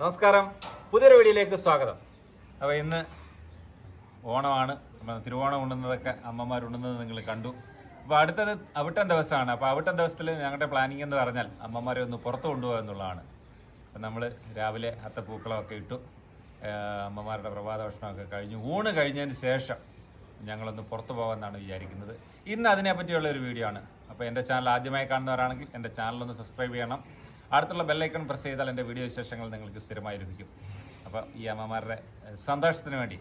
നമസ്കാരം. പുതിയൊരു വീഡിയോയിലേക്ക് സ്വാഗതം. അപ്പോൾ ഇന്ന് ഓണമാണ്. തിരുവോണം ഉണ്ണുന്നതൊക്കെ അമ്മമാർ ഉണ്ണുന്നത് നിങ്ങൾ കണ്ടു. അപ്പോൾ അടുത്തത് അവിട്ടം ദിവസമാണ്. അപ്പോൾ അവിട്ടം ദിവസത്തിൽ ഞങ്ങളുടെ പ്ലാനിങ് എന്ന് പറഞ്ഞാൽ അമ്മമാരെ ഒന്ന് പുറത്ത് കൊണ്ടുപോകുക എന്നുള്ളതാണ്. അപ്പം നമ്മൾ രാവിലെ അത്തപ്പൂക്കളമൊക്കെ ഇട്ടു. അമ്മമാരുടെ പ്രഭാത ഭക്ഷണമൊക്കെ കഴിഞ്ഞു. ഊണ് കഴിഞ്ഞതിന് ശേഷം ഞങ്ങളൊന്ന് പുറത്ത് പോകാമെന്നാണ് വിചാരിക്കുന്നത്. ഇന്ന് അതിനെപ്പറ്റിയുള്ള ഒരു വീഡിയോ ആണ്. അപ്പോൾ എന്റെ ചാനൽ ആദ്യമായി കാണുന്നവരാണെങ്കിൽ എന്റെ ചാനലൊന്ന് സബ്സ്ക്രൈബ് ചെയ്യണം. അടുത്തുള്ള ബെല്ലൈക്കൺ പ്രസ് ചെയ്താൽ എന്റെ വീഡിയോ വിശേഷങ്ങൾ നിങ്ങൾക്ക് സ്ഥിരമായി ലഭിക്കും അപ്പോൾ ഈ അമ്മമാരുടെ സന്തോഷത്തിന് വേണ്ടി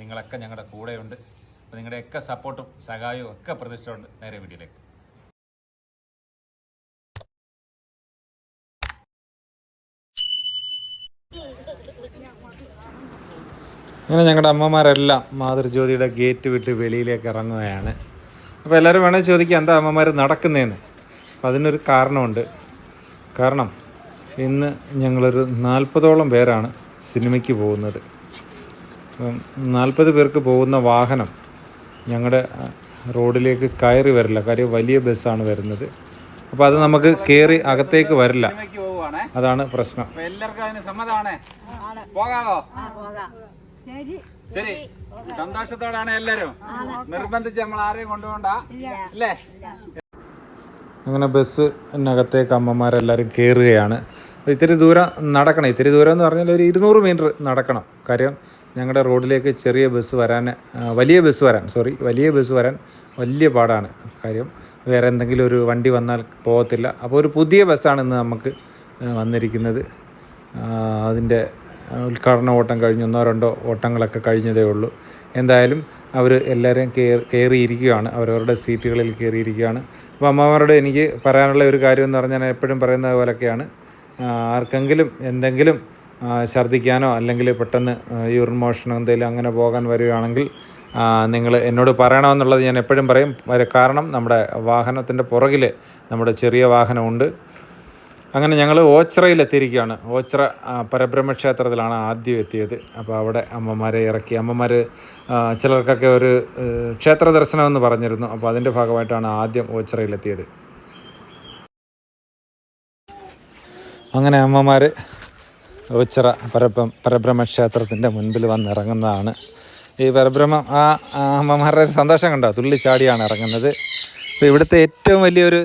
നിങ്ങളൊക്കെ ഞങ്ങളുടെ കൂടെയുണ്ട്. അപ്പോൾ നിങ്ങളുടെയൊക്കെ സപ്പോർട്ടും സഹായവും ഒക്കെ പ്രതീക്ഷിച്ചുകൊണ്ട് നേരെ വീഡിയോയിലേക്ക് ഞങ്ങളുടെ മാതൃജ്യോതിയുടെ ഗേറ്റ് വിട്ട് ഇറങ്ങുകയാണ്. അപ്പോൾ എല്ലാവരും ചോദിക്കുക എന്താ അമ്മമാർ അതിനൊരു കാരണമുണ്ട്. കാരണം ഇന്ന് ഞങ്ങളൊരു നാൽപ്പതോളം പേരാണ് സിനിമയ്ക്ക് പോകുന്നത്. നാൽപ്പത് പേർക്ക് പോകുന്ന വാഹനം ഞങ്ങളുടെ റോഡിലേക്ക് കയറി വരില്ല. കാര്യം വലിയ ബസ്സാണ് വരുന്നത്. അപ്പോൾ അത് നമുക്ക് കയറി അകത്തേക്ക് വരില്ല. അതാണ് പ്രശ്നം. എല്ലാവർക്കും അതിന് സമ്മതമാണേ? പോകാവോ? ശരി. സന്തോഷത്തോടാണ് എല്ലാരും നിർബന്ധിച്ച് നമ്മൾ ആരെയും കൊണ്ടുപോകണ്ട അല്ലേ അങ്ങനെ ബസ്സിനകത്തേക്ക് അമ്മമാരെല്ലാവരും കയറുകയാണ് ഇത്തിരി ദൂരം നടക്കണം. ഇത്തിരി ദൂരം എന്ന് പറഞ്ഞാൽ ഒരു ഇരുന്നൂറ് മീറ്റർ നടക്കണം. കാര്യം ഞങ്ങളുടെ റോഡിലേക്ക് ചെറിയ ബസ് വരാൻ വലിയ ബസ് വരാൻ സോറി വലിയ ബസ് വരാൻ വലിയ പാടാണ്. കാര്യം വേറെ എന്തെങ്കിലും ഒരു വണ്ടി വന്നാൽ പോകത്തില്ല. അപ്പോൾ ഒരു പുതിയ ബസ്സാണ് ഇന്ന് നമുക്ക് വന്നിരിക്കുന്നത്. അതിന്റെ ഉദ്ഘാടന ഓട്ടം കഴിഞ്ഞ് ഒന്നോ രണ്ടോ ഓട്ടങ്ങളൊക്കെ കഴിഞ്ഞതേ ഉള്ളൂ. എന്തായാലും അവർ എല്ലാവരെയും കയറി കയറിയിരിക്കുകയാണ് അവരവരുടെ സീറ്റുകളിൽ കയറിയിരിക്കുകയാണ് അപ്പോൾ അമ്മമാരോട് എനിക്ക് പറയാനുള്ള ഒരു കാര്യം എന്ന് പറഞ്ഞാൽ എപ്പോഴും പറയുന്നത് പോലൊക്കെയാണ്. ആർക്കെങ്കിലും എന്തെങ്കിലും ഛർദ്ദിക്കാനോ അല്ലെങ്കിൽ പെട്ടെന്ന് യൂറിൻ മോഷനോ എന്തെങ്കിലും അങ്ങനെ പോകാൻ വരികയാണെങ്കിൽ നിങ്ങൾ എന്നോട് പറയണമെന്നുള്ളത് ഞാൻ എപ്പോഴും പറയും. കാരണം നമ്മുടെ വാഹനത്തിന്റെ പുറകിൽ നമ്മുടെ ചെറിയ വാഹനമുണ്ട്. അങ്ങനെ ഞങ്ങൾ ഓച്ചിറയിൽ എത്തിയിരിക്കുകയാണ് ഓച്ചിറ പരബ്രഹ്മ ക്ഷേത്രത്തിലാണ് ആദ്യം എത്തിയത്. അപ്പോൾ അവിടെ അമ്മമാരെ ഇറക്കി. അമ്മമാർ ചിലർക്കൊക്കെ ഒരു ക്ഷേത്ര ദർശനം എന്ന് പറഞ്ഞിരുന്നു. അപ്പോൾ അതിന്റെ ഭാഗമായിട്ടാണ് ആദ്യം ഓച്ചിറയിലെത്തിയത്. അങ്ങനെ അമ്മമാർ ഓച്ചിറ പരബ്രഹ്മ പരബ്രഹ്മ ക്ഷേത്രത്തിന്റെ മുൻപിൽ വന്നിറങ്ങുന്നതാണ്. ഈ പരബ്രഹ്മം ആ അമ്മമാരുടെ സന്തോഷം കണ്ടോ? തുള്ളി ചാടിയാണ് ഇറങ്ങുന്നത്. അപ്പോൾ ഇവിടുത്തെ ഏറ്റവും വലിയൊരു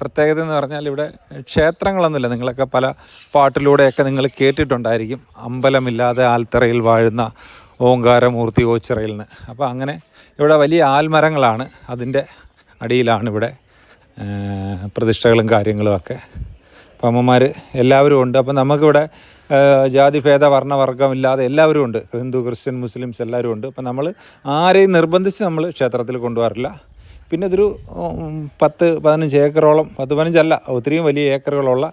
പ്രത്യേകത എന്ന് പറഞ്ഞാൽ ഇവിടെ ക്ഷേത്രങ്ങളൊന്നുമില്ല. നിങ്ങളൊക്കെ പല പാട്ടിലൂടെയൊക്കെ നിങ്ങൾ കേട്ടിട്ടുണ്ടായിരിക്കും. അമ്പലമില്ലാതെ ആൽത്തറയിൽ വാഴുന്ന ഓങ്കാരമൂർത്തി ഓച്ചിറയിൽ നിന്ന് അപ്പോൾ അങ്ങനെ ഇവിടെ വലിയ ആൽമരങ്ങളാണ് അതിന്റെ അടിയിലാണ് ഇവിടെ പ്രതിഷ്ഠകളും കാര്യങ്ങളും ഒക്കെ. അപ്പം അമ്മമാർ എല്ലാവരും ഉണ്ട്. അപ്പം നമുക്കിവിടെ ജാതി ഭേദ വർണവർഗമില്ലാതെ എല്ലാവരും ഉണ്ട്. ഹിന്ദു ക്രിസ്ത്യൻ മുസ്ലിംസ് എല്ലാവരും ഉണ്ട്. അപ്പം നമ്മൾ ആരെയും നിർബന്ധിച്ച് നമ്മൾ ക്ഷേത്രത്തിൽ കൊണ്ടുപോകാറില്ല പിന്നെ ഇതൊരു പത്ത് പതിനഞ്ച് ഏക്കറോളം പത്ത് പതിനഞ്ചല്ല ഒത്തിരിയും വലിയ ഏക്കറുകളുള്ള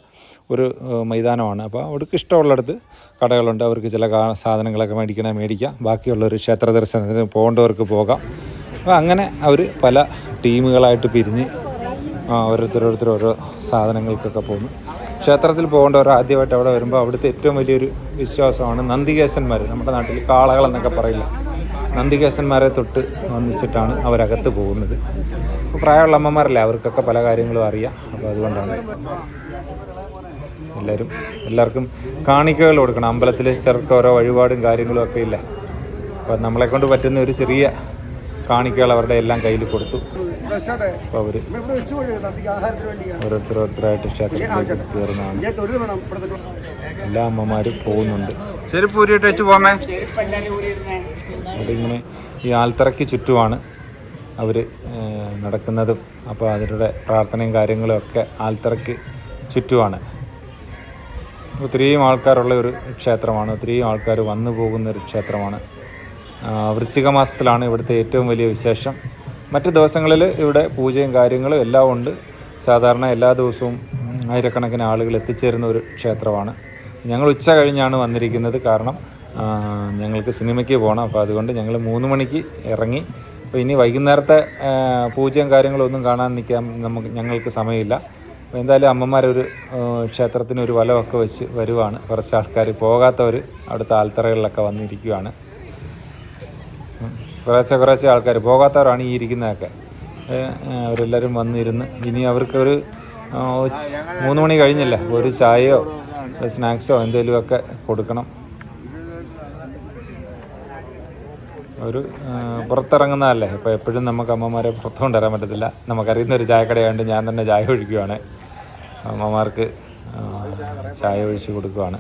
ഒരു മൈതാനമാണ്. അപ്പോൾ അവർക്ക് ഇഷ്ടമുള്ളിടത്ത് കടകളുണ്ട്. അവർക്ക് ചില സാധനങ്ങളൊക്കെ മേടിക്കണേ മേടിക്കാം. ബാക്കിയുള്ളൊരു ക്ഷേത്ര ദർശനത്തിന് പോകേണ്ടവർക്ക് പോകാം. അപ്പോൾ അങ്ങനെ അവർ പല ടീമുകളായിട്ട് പിരിഞ്ഞ് ഓരോരുത്തരോരുത്തർ ഓരോ സാധനങ്ങൾക്കൊക്കെ പോകുന്നു ക്ഷേത്രത്തിൽ പോകേണ്ടവർ ആദ്യമായിട്ട് അവിടെ വരുമ്പോൾ അവിടുത്തെ ഏറ്റവും വലിയൊരു വിശ്വാസമാണ് നന്ദികേശന്മാർ നമ്മുടെ നാട്ടിൽ കാളകളെന്നൊക്കെ പറയില്ല? നന്ദികേശന്മാരെ തൊട്ട് വന്നിച്ചിട്ടാണ് അവരകത്ത് പോകുന്നത്. അപ്പോൾ പ്രായമുള്ള അമ്മമാരല്ലേ അവർക്കൊക്കെ പല കാര്യങ്ങളും അറിയാം. അപ്പോൾ അതുകൊണ്ടാണ് എല്ലാവരും എല്ലാവർക്കും കാണിക്കകൾ കൊടുക്കണം. അമ്പലത്തിൽ ചെറുക്ക ഓരോ വഴിപാടും കാര്യങ്ങളും ഒക്കെ ഇല്ല? അപ്പോൾ നമ്മളെ കൊണ്ട് പറ്റുന്ന ഒരു ചെറിയ കാണിക്കകൾ അവരുടെ എല്ലാം കയ്യിൽ കൊടുത്തു. അപ്പോൾ അവർ ഓരോരുത്തരോരുത്തരായിട്ട് ക്ഷേത്രത്തിലേക്ക് കയറുന്നതാണ്. എല്ലാ അമ്മമാരും പോകുന്നുണ്ട്. ചെരുപ്പ് ഊരിയിട്ട് വെച്ച് പോമേ അവിടെ ഇങ്ങനെ ഈ ആൽത്തറയ്ക്ക് ചുറ്റുമാണ് അവർ നടക്കുന്നതും. അപ്പോൾ അവരുടെ പ്രാർത്ഥനയും കാര്യങ്ങളും ഒക്കെ ആൽത്തറയ്ക്ക് ചുറ്റുമാണ്. ഒത്തിരിയും ആൾക്കാരുള്ള ഒരു ക്ഷേത്രമാണ്. ഒത്തിരിയും ആൾക്കാർ വന്നു പോകുന്ന ഒരു ക്ഷേത്രമാണ്. വൃശ്ചിക മാസത്തിലാണ് ഇവിടുത്തെ ഏറ്റവും വലിയ വിശേഷം. മറ്റ് ദിവസങ്ങളിൽ ഇവിടെ പൂജയും കാര്യങ്ങളും എല്ലാം ഉണ്ട്. സാധാരണ എല്ലാ ദിവസവും ആയിരക്കണക്കിന് ആളുകൾ എത്തിച്ചേരുന്ന ഒരു ക്ഷേത്രമാണ്. ഞങ്ങൾ ഉച്ച കഴിഞ്ഞാണ് വന്നിരിക്കുന്നത് കാരണം ഞങ്ങൾക്ക് സിനിമയ്ക്ക് പോകണം അപ്പോൾ അതുകൊണ്ട് ഞങ്ങൾ മൂന്ന് മണിക്ക് ഇറങ്ങി. അപ്പോൾ ഇനി വൈകുന്നേരത്തെ പൂജയും കാര്യങ്ങളൊന്നും കാണാൻ നിൽക്കാൻ നമുക്ക് ഞങ്ങൾക്ക് സമയമില്ല. അപ്പോൾ എന്തായാലും അമ്മമാരൊരു ക്ഷേത്രത്തിന് ഒരു വലമൊക്കെ വെച്ച് വരുവാണ്. കുറച്ച് ആൾക്കാർ പോകാത്തവർ അവിടുത്തെ ആൽത്തറകളിലൊക്കെ വന്നിരിക്കുകയാണ്. കുറേശ്ശെ കുറേശ്ശെ ആൾക്കാർ പോകാത്തവരാണ് ഈ ഇരിക്കുന്നതൊക്കെ. അവരെല്ലാവരും വന്നിരുന്ന്. ഇനി അവർക്കൊരു മൂന്ന് മണി കഴിഞ്ഞില്ല? ഒരു ചായയോ സ്നാക്സോ എന്തെങ്കിലുമൊക്കെ കൊടുക്കണം. ഒരു പുറത്തിറങ്ങുന്നതല്ലേ? ഇപ്പോൾ എപ്പോഴും നമുക്ക് അമ്മമാരെ പുറത്തു കൊണ്ടുവരാൻ പറ്റത്തില്ല. നമുക്കറിയുന്ന ഒരു ചായക്കടയായതുകൊണ്ട് ഞാൻ തന്നെ ചായ ഒഴിക്കുവാണ്. അമ്മമാർക്ക് ചായ ഒഴിച്ച് കൊടുക്കുവാണ്.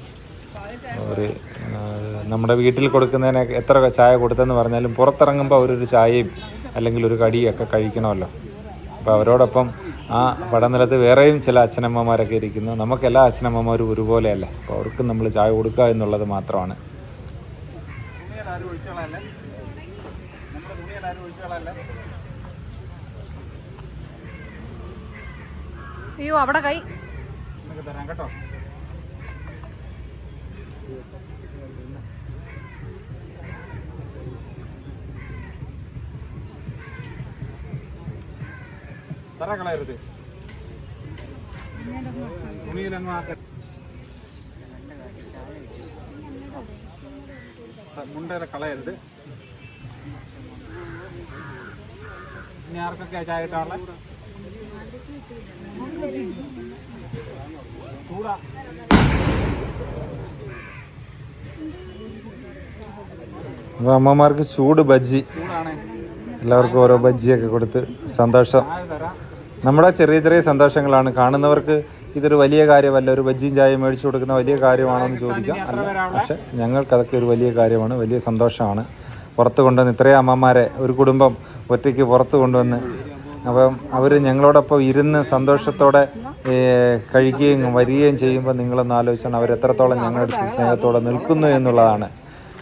ഒരു നമ്മുടെ വീട്ടിൽ കൊടുക്കുന്നതിനെ എത്ര ചായ കൊടുത്തെന്ന് പറഞ്ഞാലും പുറത്തിറങ്ങുമ്പോൾ അവരൊരു ചായയും അല്ലെങ്കിൽ ഒരു കടിയൊക്കെ കഴിക്കണമല്ലോ. അപ്പോൾ അവരോടൊപ്പം ആ പടനിലത്ത് വേറെയും ചില അച്ഛനമ്മമാരൊക്കെ ഇരിക്കുന്നു. നമുക്കെല്ലാ അച്ഛനമ്മമാരും ഒരുപോലെയല്ലേ? അപ്പോൾ അവർക്കും നമ്മൾ ചായ കൊടുക്കുക എന്നുള്ളത് മാത്രമാണ്. അയ്യോ അവിടെ കൈ. കേട്ടോ. കളയരുത് തുണിയിലങ്ങ് ആക്ക. മുണ്ടേലെ കളയരുത് ഇനി ആർക്കൊക്കെ ചായ കിട്ടാറുള്ള ചൂടാ. അമ്മമാർക്ക് ചൂട് ബജ്ജി. എല്ലാവർക്കും ഓരോ ബജ്ജിയൊക്കെ കൊടുത്ത് സന്തോഷം. നമ്മുടെ ചെറിയ ചെറിയ സന്തോഷങ്ങളാണ്. കാണുന്നവർക്ക് ഇതൊരു വലിയ കാര്യമല്ല. ഒരു ബജ്ജിയും ചായയും മേടിച്ചു കൊടുക്കുന്ന വലിയ കാര്യമാണെന്ന് ചോദിക്കാം. അല്ല പക്ഷെ ഞങ്ങൾക്കതൊക്കെ ഒരു വലിയ കാര്യമാണ്. വലിയ സന്തോഷമാണ്. പുറത്ത് കൊണ്ടുവന്ന് ഇത്രയും അമ്മമാരെ ഒരു കുടുംബം ഒറ്റയ്ക്ക് പുറത്ത് കൊണ്ടുവന്ന് അപ്പം അവർ ഞങ്ങളോടൊപ്പം ഇരുന്ന് സന്തോഷത്തോടെ കഴിക്കുകയും വരികയും ചെയ്യുമ്പോൾ നിങ്ങളൊന്ന് ആലോചിച്ചാണ് അവരെത്രത്തോളം ഞങ്ങളുടെ സ്നേഹത്തോടെ നിൽക്കുന്നു എന്നുള്ളതാണ്.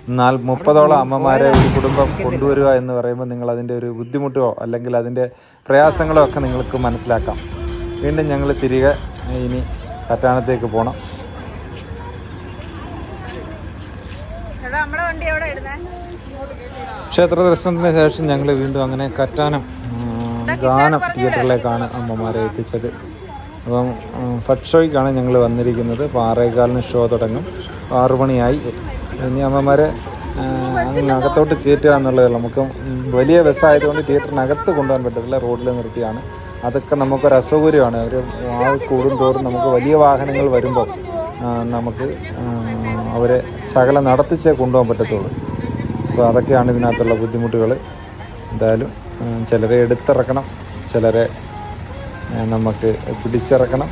എന്നാൽ മുപ്പതോളം അമ്മമാരെ ഒരു കുടുംബം കൊണ്ടുവരിക എന്ന് പറയുമ്പോൾ നിങ്ങൾ അതിന്റെ ഒരു ബുദ്ധിമുട്ടോ അല്ലെങ്കിൽ അതിന്റെ പ്രയാസങ്ങളോ ഒക്കെ നിങ്ങൾക്ക് മനസ്സിലാക്കാം. വീണ്ടും ഞങ്ങൾ തിരികെ ഇനി കറ്റാനത്തേക്ക് പോകണം ക്ഷേത്ര ദർശനത്തിന് ശേഷം ഞങ്ങൾ വീണ്ടും അങ്ങനെ കറ്റാനം ഗാനം തിയേറ്ററിലേക്കാണ് അമ്മമാരെ എത്തിച്ചത്. അപ്പം ഫഡ് ഷോയ്ക്കാണ് ഞങ്ങൾ വന്നിരിക്കുന്നത്. അപ്പോൾ ആറേകാലിന് ഷോ തുടങ്ങും. ആറു മണിയായി. ഇനി അമ്മമാരെ അകത്തോട്ട് കയറ്റുക എന്നുള്ളത് നമുക്ക് വലിയ ബസ്സായതുകൊണ്ട് തിയേറ്ററിനകത്ത് കൊണ്ടുപോകാൻ പറ്റത്തില്ല റോഡിൽ നിർത്തിയാണ്. അതൊക്കെ നമുക്കൊരു അസൗകര്യമാണ്. ഒരു ആൾ കൂടും തോറും നമുക്ക് വലിയ വാഹനങ്ങൾ വരുമ്പോൾ നമുക്ക് അവരെ ശകലം നടത്തിച്ചേ കൊണ്ടുപോകാൻ പറ്റത്തുള്ളൂ. അപ്പോൾ അതൊക്കെയാണ് ഇതിനകത്തുള്ള ബുദ്ധിമുട്ടുകൾ. എന്തായാലും ചിലരെ എടുത്തിറക്കണം ചിലരെ നമുക്ക് പിടിച്ചിറക്കണം.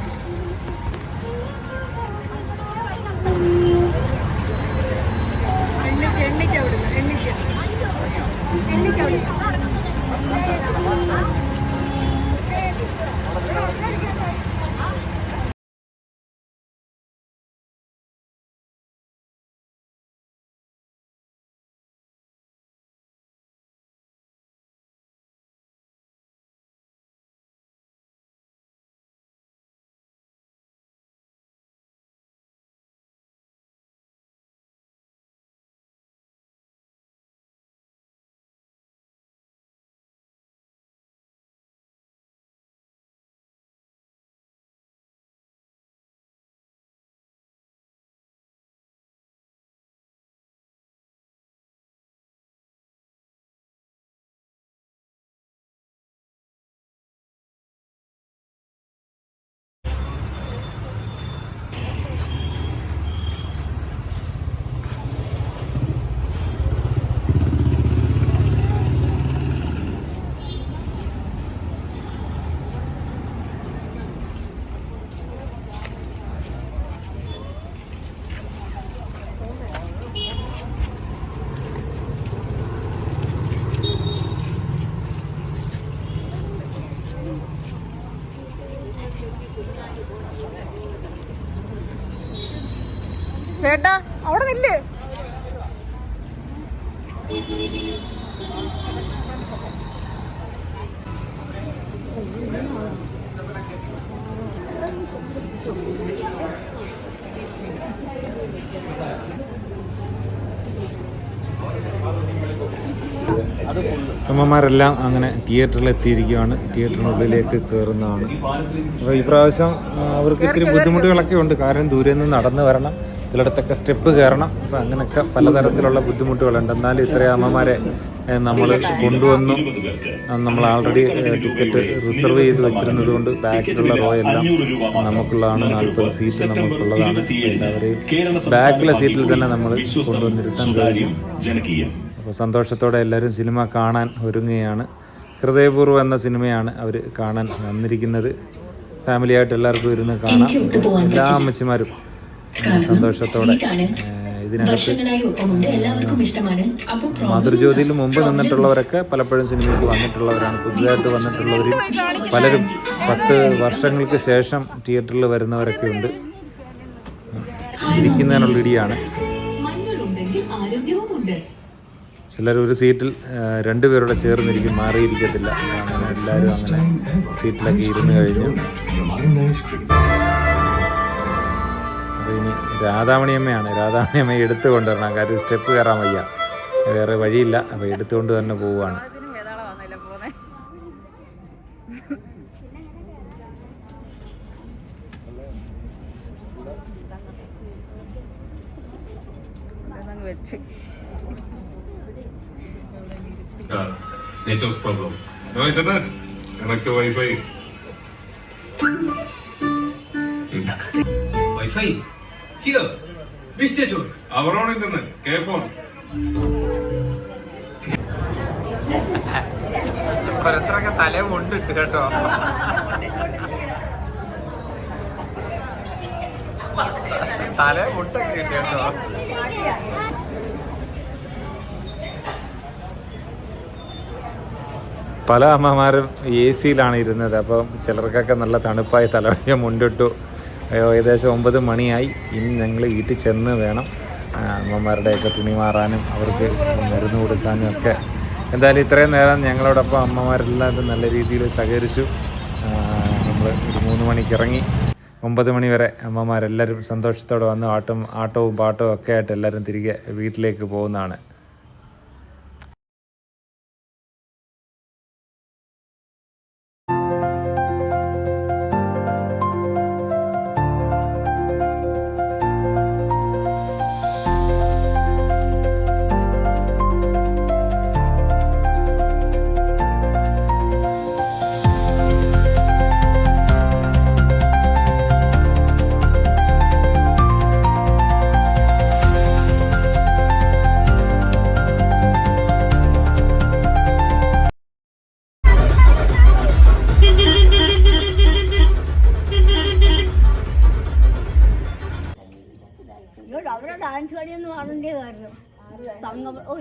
ചേട്ടാ അവിടെ നില്ല്. അമ്മമാരെല്ലാം അങ്ങനെ തിയേറ്ററിൽ എത്തിയിരിക്കുകയാണ് തിയേറ്ററിനുള്ളിലേക്ക് കയറുന്നതാണ്. അപ്പോൾ ഈ പ്രാവശ്യം അവർക്ക് ഇത്തിരി ബുദ്ധിമുട്ടുകളൊക്കെ ഉണ്ട്. കാരണം ദൂരെ നിന്ന് നടന്നു വരണം. ചിലയിടത്തൊക്കെ സ്റ്റെപ്പ് കയറണം. അപ്പം അങ്ങനെയൊക്കെ പലതരത്തിലുള്ള ബുദ്ധിമുട്ടുകളുണ്ട്. എന്നാലും ഇത്രയും അമ്മമാരെ നമ്മൾ കൊണ്ടുവന്നു. നമ്മൾ ആൾറെഡി ടിക്കറ്റ് റിസർവ് ചെയ്ത് വെച്ചിരുന്നത് കൊണ്ട് ബാക്കിലുള്ള റോ എല്ലാം നമുക്കുള്ളതാണ്. നാൽപ്പത് സീറ്റ് നമുക്കുള്ളതാണ്. എല്ലാവരെയും ബാക്കിലെ സീറ്റിൽ തന്നെ നമ്മൾ കൊണ്ടുവന്നിരുത്താൻ കഴിയും അപ്പോൾ സന്തോഷത്തോടെ എല്ലാവരും സിനിമ കാണാൻ ഒരുങ്ങുകയാണ്. ഹൃദയപൂർവം എന്ന സിനിമയാണ് അവർ കാണാൻ വന്നിരിക്കുന്നത്. ഫാമിലിയായിട്ട് എല്ലാവർക്കും ഇരുന്ന് കാണാം. എല്ലാ അമ്മച്ചിമാരും സന്തോഷത്തോടെ ഇതിനകത്ത് മാതൃജ്യോതിയിൽ മുമ്പ് നിന്നിട്ടുള്ളവരൊക്കെ പലപ്പോഴും സിനിമയ്ക്ക് വന്നിട്ടുള്ളവരാണ്. പുതുതായിട്ട് വന്നിട്ടുള്ളവരും പലരും പത്ത് വർഷങ്ങൾക്ക് ശേഷം തിയേറ്ററിൽ വരുന്നവരൊക്കെ ഉണ്ട്. ഇരിക്കുന്നതിനുള്ള ഇടിയാണ്. ആരോഗ്യവും ഉണ്ട്. ചിലർ ഒരു സീറ്റിൽ രണ്ടുപേരോടെ രണ്ടുപേരുടെ ചേർന്നിരിക്കും. മാറിയിരിക്കത്തില്ല. അങ്ങനെ എല്ലാവരും അങ്ങനെ സീറ്റിലൊക്കെ ഇരുന്ന് കഴിഞ്ഞു. അപ്പോൾ ഇനി രാധാമണിയമ്മയാണ്. രാധാമണിയമ്മയെ എടുത്തു കൊണ്ടുവരണം കാര്യം സ്റ്റെപ്പ് കയറാൻ വയ്യ. വേറെ വഴിയില്ല. അപ്പോൾ എടുത്തുകൊണ്ട് തന്നെ പോവുകയാണ്. Wifi network problem. Wi-Fi? Here. Which network? Our own internet. K-phone. തലമുണ്ടിട്ട് കേട്ടോ തല മുട്ടൊക്കെ ഇട്ട് കേട്ടോ പല അമ്മമാരും എ സിയിലാണ് ഇരുന്നത് അപ്പം ചിലർക്കൊക്കെ നല്ല തണുപ്പായി തലവഴിയ മുണ്ടിട്ടു ഏകദേശം ഒമ്പത് മണിയായി. ഇനി ഞങ്ങൾ വീട്ടിൽ ചെന്ന് വേണം. അമ്മമാരുടെയൊക്കെ തുണി മാറാനും അവർക്ക് മരുന്ന് കൊടുക്കാനും ഒക്കെ. എന്തായാലും ഇത്രയും നേരം ഞങ്ങളോടൊപ്പം അമ്മമാരെല്ലാം നല്ല രീതിയിൽ സഹകരിച്ചു. നമ്മൾ ഒരു മൂന്ന് മണിക്ക് ഇറങ്ങി. ഒമ്പത് മണി വരെ അമ്മമാരെല്ലാവരും സന്തോഷത്തോടെ വന്ന് ആട്ടും ആട്ടവും പാട്ടവും ഒക്കെ ആയിട്ട് എല്ലാവരും തിരികെ വീട്ടിലേക്ക് പോകുന്നതാണ്.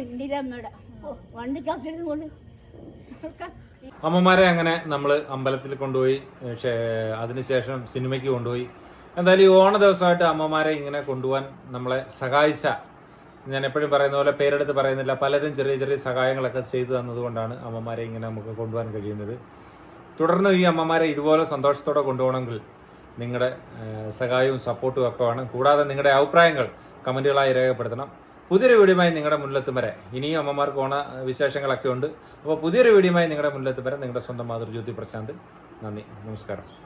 തങ്ക അമ്മയുടെ ഇന്ദിരമ്മയുടെ വണ്ടി കാത്തിരുന്ന് കൊണ്ട്. അമ്മമാരെ അങ്ങനെ നമ്മൾ അമ്പലത്തിൽ കൊണ്ടുപോയി അതിനുശേഷം സിനിമയ്ക്ക് കൊണ്ടുപോയി. എന്തായാലും ഈ ഓണ ദിവസമായിട്ട് അമ്മമാരെ ഇങ്ങനെ കൊണ്ടുപോകാൻ നമ്മളെ സഹായിച്ച ഞാൻ എപ്പോഴും പറയുന്ന പോലെ പേരെടുത്ത് പറയുന്നില്ല പലരും ചെറിയ ചെറിയ സഹായങ്ങളൊക്കെ ചെയ്തു തന്നതുകൊണ്ടാണ് അമ്മമാരെ ഇങ്ങനെ നമുക്ക് കൊണ്ടുപോകാൻ കഴിയുന്നത്. തുടർന്ന് ഈ അമ്മമാരെ ഇതുപോലെ സന്തോഷത്തോടെ കൊണ്ടുപോകണമെങ്കിൽ നിങ്ങളുടെ സഹായവും സപ്പോർട്ടും ഒക്കെ വേണം. കൂടാതെ നിങ്ങളുടെ അഭിപ്രായങ്ങൾ കമന്റുകളായി രേഖപ്പെടുത്തണം. പുതിയൊരു വീഡിയോയുമായി നിങ്ങളുടെ മുന്നിലെത്തും വരെ. ഇനിയും അമ്മമാർക്ക് ഓണ വിശേഷങ്ങളൊക്കെ ഉണ്ട്. അപ്പോൾ പുതിയൊരു വീഡിയോയുമായി നിങ്ങളുടെ മുന്നിലെത്തും വരെ. നിങ്ങളുടെ സ്വന്തം മാതൃജ്യോതി പ്രശാന്ത്. നന്ദി. നമസ്കാരം.